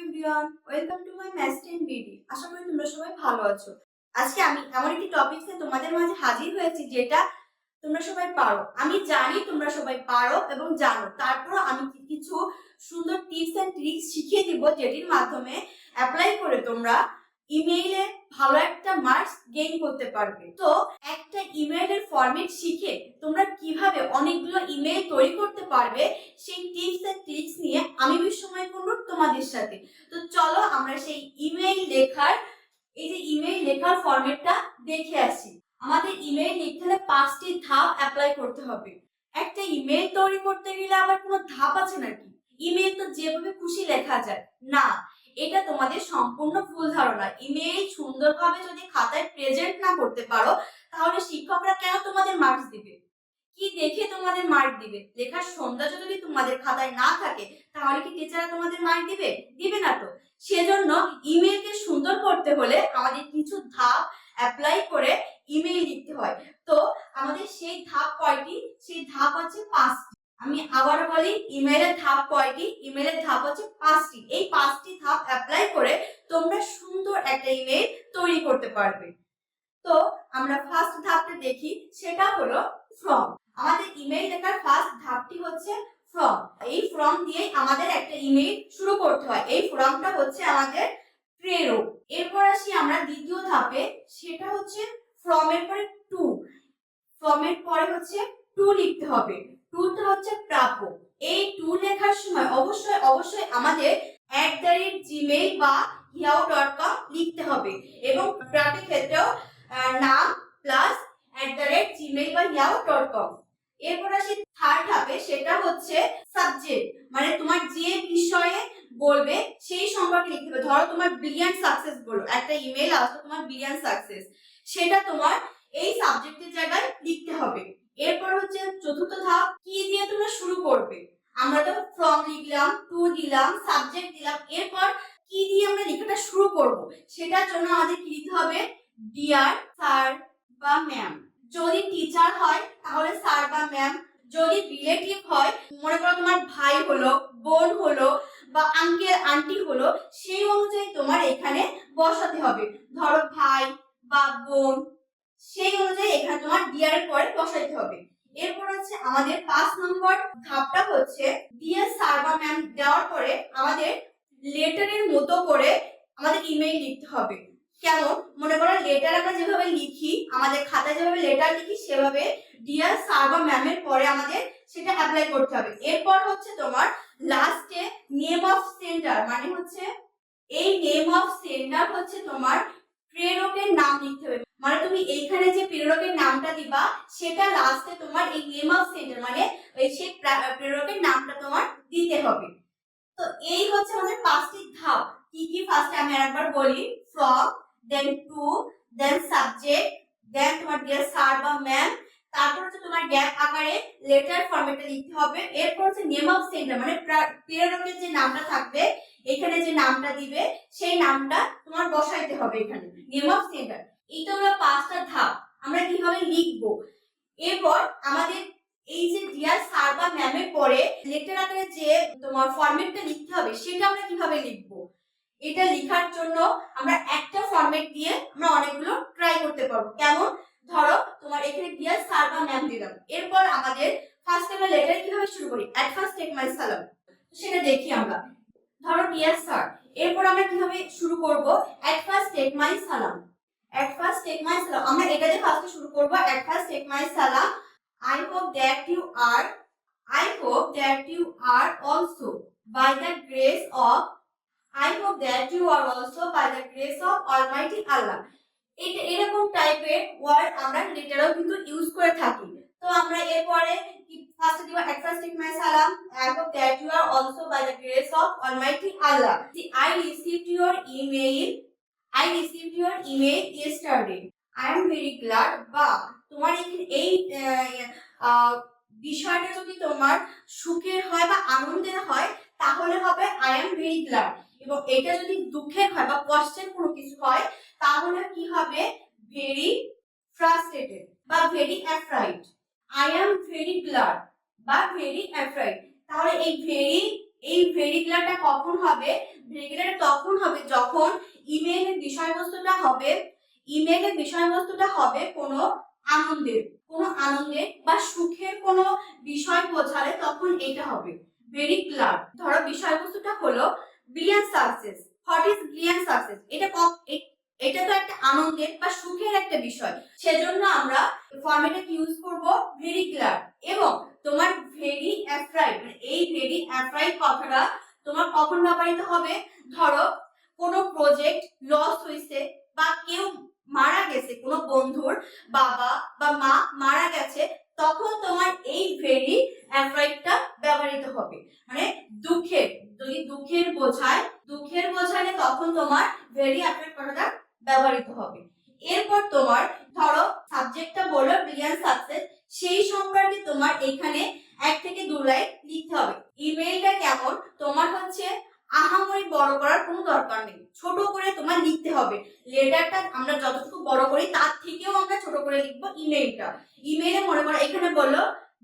Everyone, welcome to my Masten BD আশা করি তোমরা সবাই ভালো আছো। আজকে আমি এমন একটি টপিকসে তোমাদের মাঝে হাজির হয়েছি যেটা তোমরা সবাই পারো। আমি জানি তোমরা সবাই পারো এবং জানো। তারপরও আমি কিছু সুন্দর টিপস এন্ড ট্রিক্স শিখিয়ে দিব যেটির মাধ্যমে অ্যাপ্লাই করে তোমরা ইমেইলে ভালো একটা মার্কস গেইন করতে পারবে। তো একটা ইমেইলের ফরম্যাট শিখে তোমরা কীভাবে অনেকগুলো ইমেইল তৈরি করতে পারবে, সেই টিপস এন্ড ট্রিক্স নিয়ে আমি বিশ্বময় করব তোমাদের সাথে। তো চলো আমরা সেই ইমেইল লেখার, এই যে ইমেইল লেখার ফরম্যাটটা দেখে আসি। আমাদের ইমেইল লিখতে হলে পাঁচটি ধাপ অ্যাপ্লাই করতে হবে। একটা ইমেইল তৈরি করতে গেলে আবার কোনো ধাপ আছে নাকি? ইমেইল তো যেভাবে খুশি লেখা যায়। না, এটা তোমাদের সম্পূর্ণ ভুল ধারণা। ইমেইল সুন্দরভাবে যদি খাতায় প্রেজেন্ট না করতে পারো, তাহলে শিক্ষকরা কেন তোমাদের মার্কস দিবে? কি দেখে তোমাদের মার্ক দিবে? লেখার সৌন্দর্য যদি তোমাদের খাতায় না থাকে, তাহলে কি টিচাররা তোমাদের মার্ক দিবে? দিবে না তো। সেজন্য ইমেলকে সুন্দর করতে হলে আমাদের কিছু ধাপ অ্যাপ্লাই করে ইমেল লিখতে হয়। তো আমাদের সেই ধাপ কয়টি? সেই ধাপ আছে পাঁচটি। আমি আবার বলি ইমেলের ধাপ কয়টি? ইমেলের ধাপ হচ্ছে পাঁচটি। এই পাঁচটি ধাপ অ্যাপ্লাই করে তোমরা সুন্দর একটা ইমেল তৈরি করতে পারবে। তো আমরা ফার্স্ট ধাপটা দেখি, সেটা হলো ফ্রম ইমেল লেখার ফার্স্ট ধাপটি হচ্ছে ফ্রম এই ফর্ম দিয়ে আমাদের একটা ইমেল শুরু করতে হয়। এই ফর্মটা হচ্ছে আমাদের প্রেরক এরপর আসি আমরা দ্বিতীয় ধাপে। সেটা হচ্ছে ফ্রম এর পরে টু ফ্রম এর পরে হচ্ছে টু লিখতে হবে। টুটা হচ্ছে প্রাপক এই টু লেখার সময় অবশ্যই অবশ্যই আমাদের অ্যাট দ্য রেট জিমেইল বা হিয়াও ডট কম লিখতে হবে। এবং প্রাপের ক্ষেত্রেও নাম plus at the rate Gmail বা হিয়াও ডট কম এরপর আসি থার্ড ধাপে, সেটা হচ্ছে সাবজেক্ট মানে তোমার যে বিষয়ে বলবে সেই সম্পর্কে লিখতে হবে। ধরো তোমার ব্রিলিয়ান্ট সাকসেস বলো, একটা ইমেল আসলো তোমার ব্রিলিয়ান্ট সাকসেস সেটা তোমার এই সাবজেক্টের জায়গায় লিখতে হবে। এরপর হচ্ছে চতুর্থ ধাপ, কি দিয়ে তোমরা শুরু করবে? আমরা তো ফ্রম লিখলাম টু দিলাম সাবজেক্ট দিলাম, এরপর কি দিয়ে আমরা লেখাটা শুরু করব? সেটার জন্য আমাদের কি দিতে হবে? ডিয়ার স্যার বা ম্যাম যদি টিচার হয়, তাহলে স্যার বা ম্যাম যদি রিলেটিভ হয়, মনে করো তোমার ভাই হলো, বোন হলো বা আঙ্কেল আন্টি হলো, সেই অনুযায়ী তোমার এখানে বসাতে হবে। ধরো ভাই বা বোন, সেই অনুযায়ী এখানে তোমার ডিয়ারের পরে বসাইতে হবে। এরপর হচ্ছে আমাদের পাঁচ নম্বর ধাপটা হচ্ছে ডিয়ার স্যার বা ম্যাম দেওয়ার পরে আমাদের লেটারের মতো করে আমাদের ইমেইল লিখতে হবে। কেমন? মনে করো লেটার আমরা যেভাবে লিখি, আমাদের খাতায় যেভাবে লেটার লিখি, সেভাবে ডিয়ার স্যার বা ম্যামের পরে আমাদের সেটা অ্যাপ্লাই করতে হবে। এরপর হচ্ছে তোমার লাস্টে নেম অফ সেন্টার মানে হচ্ছে এই নেম অফ সেন্টার হচ্ছে তোমার প্রেরকের নাম লিখতে হবে। মানে তুমি এইখানে যে প্রেরকের নামটা দিবা, সেটা লাস্টে তোমার এই নেম অফ সেন্টার মানে সেই প্রেরকের নামটা তোমার দিতে হবে। তো এই হচ্ছে আমাদের পাঁচটি ধাপ। কি কি? ফার্স্টে আমি আরেকবার বলি from then to then subject then তোমার ডিয়ার স্যার বা ম্যাম তারপর হচ্ছে তোমার গ্যাপ আকারে লেটার ফরম্যাটে লিখতে হবে। এরপর হচ্ছে নেম অফ সেন্টার মানে প্রা- প্রেরকের যে নামটা থাকবে, এখানে যে নামটা দিবে, সেই নামটা তোমার বসাইতে হবে এখানে নেম অফ সেন্টার এইটা হলো পাঁচটা ধাপ, আমরা কীভাবে লিখব? এরপর আমাদের এই যে ডিয়ার স্যার বা ম্যামের পরে লেটার আকারে যে তোমার ফরম্যাটটা লিখতে হবে, সেটা আমরা কীভাবে লিখব? এটা লেখার জন্য আমরা একটা ফরম্যাট দিয়ে আমরা অনেকগুলো ট্রাই করতে পারব। কেমন? ধরো, তোমার এখানে ডিয়ার স্যার বা ম্যাম দিলাম এরপর আমাদের ফার্স্ট আমরা লেটার কীভাবে শুরু করি? অ্যাট ফার্স্ট টেক মাই সালাম সেটা দেখি আমরা। ধরো ডিয়ার স্যার এরপর আমরা কীভাবে শুরু করব? অ্যাট ফার্স্ট টেক মাই সালাম অ্যাট ফার্স্ট টেক মাই সালাম আমরা এটা দিয়ে ফার্স্টে শুরু করব অ্যাট ফার্স্ট টেক মাই সালাম I hope that you are I hope that you are also by the grace of I hope that you are also by the grace of almighty Allah এটা এরকম টাইপের word আমরা লেটারও কিন্তু use করে থাকি। তো আমরা এরপরে ফার্স্ট দিব first take my salam I hope that you are also by the grace of almighty Allah. See, I received your email I received your email yesterday. I am very glad বা তোমার এই বিষয়টা যদি তোমার সুখের হয় বা আনন্দের হয় তাহলে হবে আই এম ভেরি গ্ল্যাড এবং এটা যদি দুঃখের হয় বা কষ্টের কোনো কিছু হয়, তাহলে কি হবে? ভেরি ফ্রাস্ট্রেটেড বা very afraid I am very glad বা ভেরি অ্যাফ্রাইড তাহলে এই ভেরি এই ভেরিগুলারটা কখন হবে? ভেরিগুলার তখন হবে যখন ইমেলের বিষয়বস্তুটা হবে ইমেলের বিষয়বস্তুটা হবে কোনো আনন্দের কোনো আনন্দের বা সুখের কোনো বিষয় বোঝালে তখন এটা হবে। ভেরি ক্লাব ধরো বিষয়বস্তুটা হলো brilliant success what is brilliant success এটা এটা তো একটা আনন্দের বা সুখের একটা বিষয়। সেজন্য আমরা ফরম্যাটে ইউজ করব ভেরি ক্লার এবং তোমার ভেরি অ্যাফ্রাইড মানে এই ভেরি অ্যাফ্রাইড কথাটা তোমার কখন ব্যবহৃত হবে? ধরো, কোনো প্রজেক্ট লস হয়েছে বা কেউ মারা গেছে, কোনো বন্ধুর বাবা বা মা মারা গেছে তখন তোমার এই ভেরি অ্যাফ্রাইডটা ব্যবহৃত হবে মানে দুঃখের যদি দুঃখের বোঝায় দুঃখের বোঝালে তখন ভেরি অ্যাফ্রাইড কথাটা ব্যবহৃত হবে। এরপর তোমার, ধরো সাবজেক্টটা বলল ব্রিলিয়ান্ট সাকসেস সেই সম্পর্কে তোমার এখানে এক থেকে দু লাইন লিখতে হবে। ইমেইলটা কেমন? তোমার হচ্ছে, আহামরি বড় করার কোনো দরকার নেই। ছোট করে তোমার লিখতে হবে। লেটারটা আমরা যতটুকু বড় করি, তার থেকেও আমরা ছোট করে লিখব ইমেইলটা ইমেইলে মনে করো, এখানে বলল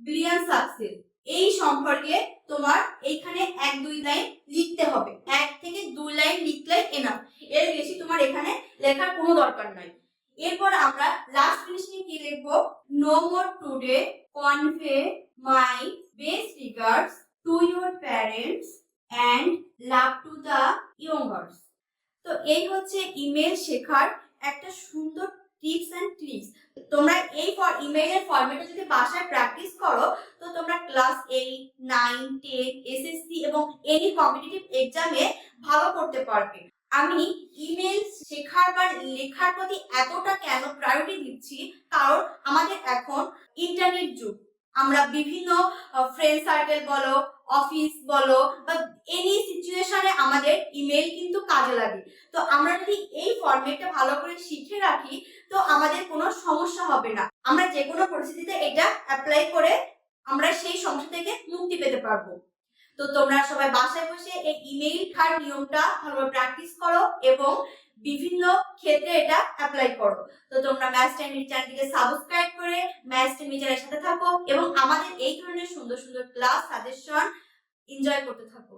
ব্রিলিয়ান্ট সাকসেস এই সম্পর্কে তোমার এইখানে এক দুই লাইন লিখতে হবে। এক থেকে দুই লাইন লিখলে এনাফ এর বেশি তোমার এখানে লেখার কোনো দরকার নাই। এরপর আমরা লাস্ট ফিনিশিং কি লিখব? No more today convey my best regards to your parents and love to the youngers তো এই হচ্ছে ইমেল শেখার একটা সুন্দর টিপস অ্যান্ড ট্রিক্স তোমরা এই ইমেইলের ফরম্যাটে যদি বাসায় প্র্যাকটিস করো, তো তোমরা class eight nine ten SSC এবং এনি কম্পিটিটিভ এক্সামে ভালো করতে পারবে। আমি ইমেল শেখার বা লেখার প্রতি এতটা কেন প্রায়োরিটি দিচ্ছি? কারণ আমাদের এখন ইন্টারনেট যুগ। আমরা বিভিন্ন ফ্রেন্ড সার্কেল বলো অফিস বলো, বা এনি সিচুয়েশনে আমাদের ইমেল কিন্তু কাজে লাগে। তো আমরা যদি এই ফরম্যাটটা ভালো করে শিখে রাখি তো আমাদের কোনো সমস্যা হবে না। আমরা যে কোনো পরিস্থিতিতে এটা অ্যাপ্লাই করে আমরা সেই সমস্যা থেকে মুক্তি পেতে পারব। তো তোমরা সবাই বাসায় বসে এই ইমেইল খার নিয়মটা ভালোভাবে প্র্যাকটিস করো এবং বিভিন্ন ক্ষেত্রে এটা অ্যাপ্লাই করো। তো তোমরা ম্যাথ টাইম চ্যানেলটিকে সাবস্ক্রাইব করে ম্যাথ টাইম চ্যানেলের সাথে থাকো এবং আমাদের এই ধরনের সুন্দর সুন্দর ক্লাস সাজেশন এনজয় করতে থাকো।